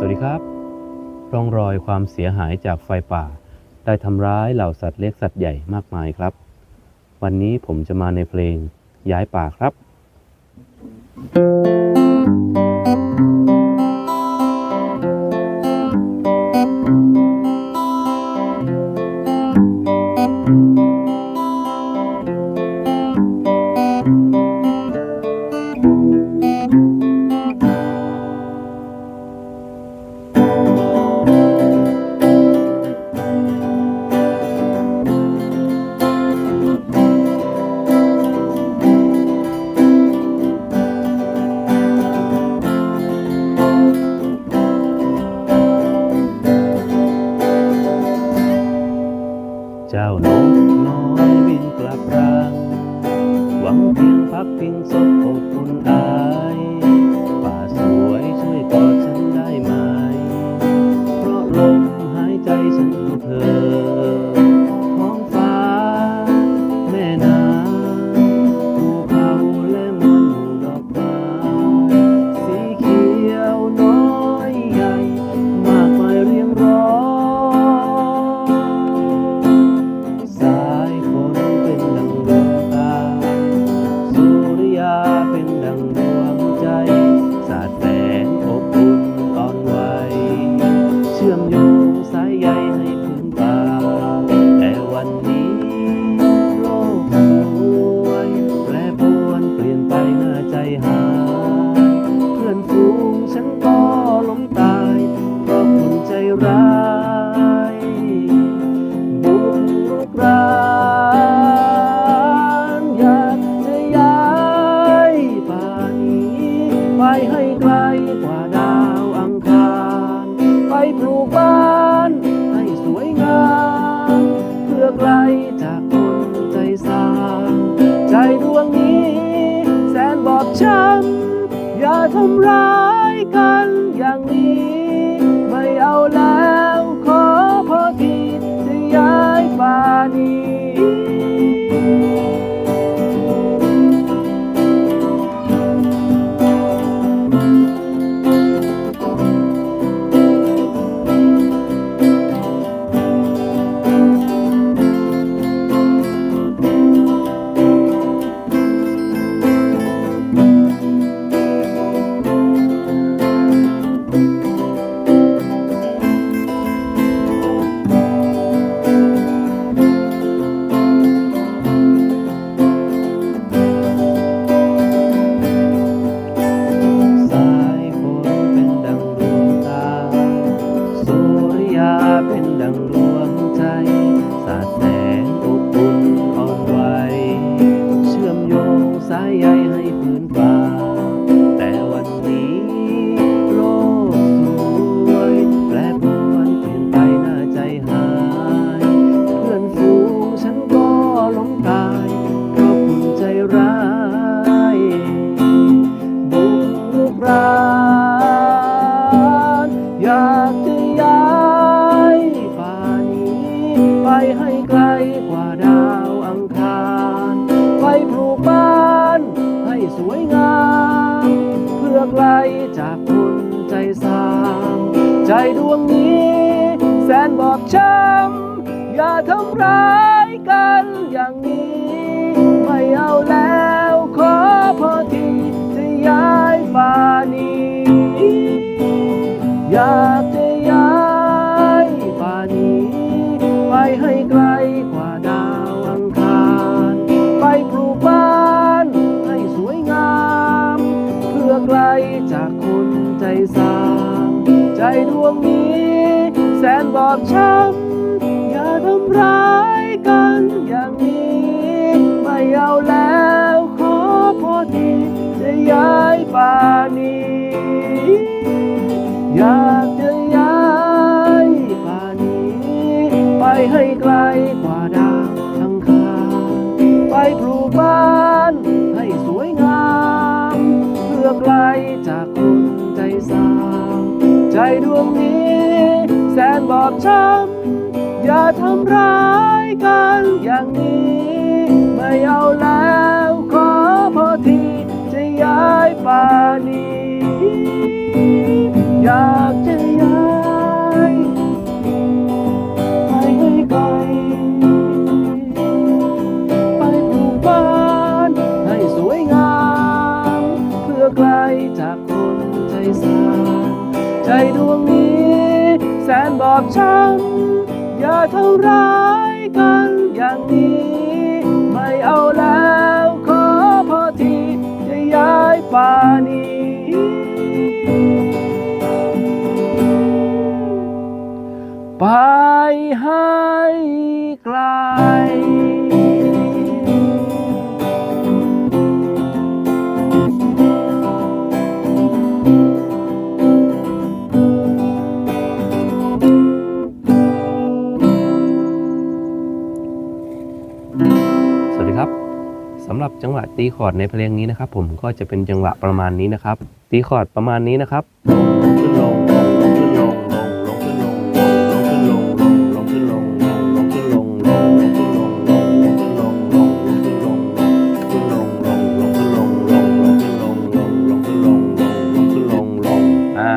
สวัสดีครับ ร่องรอยความเสียหายจากไฟป่า ได้ทำร้ายเหล่าสัตว์เล็กสัตว์ใหญ่มากมายครับ วันนี้ผมจะมาในเพลงย้ายป่าครับ เจ้านกน้อยบินกลับรัง หวังเพียงพักพิงสบอบอุ่นอาย เไปให้ไกลกว่าดาวอังคาร ไปปลูกบ้านให้สวยงาม เพื่อไกลจากคนใจสามใจดวงนี้แสนบอบช้ำอย่าทำร้ายกันอย่างนี้ ไม่เอาแล้วขอพอทีจะย้ายป่านี้อยากจะ ดวงนี้ แสนบอบช้ำอย่าทำร้ายกันอย่างนี้ ไม่เอาแล้วขอพอทีจะย้ายป่านี้ อยากจะย้ายป่านี้ ไปให้ไกลกว่าดาวอังคาไปปลูกบ้านให้สวยงาม เพื่อไกลจากคนใจสาม ใจดวงนี้ แสนบอบช้ำอย่าทำร้ายกันอย่างนี้ ไม่เอาแล้วขอพอทีจะย้ายป่านี้ อยากจะย้ายไปให้ไกลไปปลูกบ้านให้สวยงาม เพื่อไกลจากคนใจสา ดวงนี้ แสนบอบช้ำอย่าเท่าร้ายกันอย่างนี้ ไม่เอาแล้ว สำหรับจังหวะตีคอร์ดในเพลงนี้นะครับ ผมก็จะเป็นจังหวะประมาณนี้นะครับ ตีคอร์ดประมาณนี้นะครับลงขึ้นลงลงขึ้นลงลงลงขึ้นลงลงขึ้นลงลงลงขึ้นลงลงขึ้นลงลงลงขึ้นลงลงลงขึ้นลงลงลงขึ้นลงขึ้นลงลงลงขึ้นลงลงลงขึ้นลงลงลงขึ้นลงลงลงขึ้นลงลงอ่า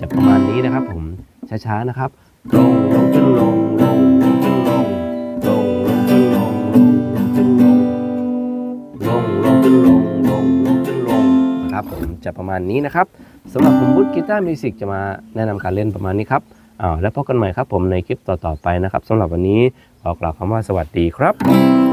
จะประมาณนี้นะครับ ผมช้าๆนะครับลงลงขึ้นลงลงลง นะครับผมจะประมาณนี้นะครับสำหรับผมบุ๊กกีตาร์มิวสิกจะมาแนะนำการเล่นประมาณนี้ครับอ้าวแล้วพบกันใหม่ครับผมในคลิปต่อๆไปนะครับสำหรับวันนี้ขอกล่าวคำว่าสวัสดีครับ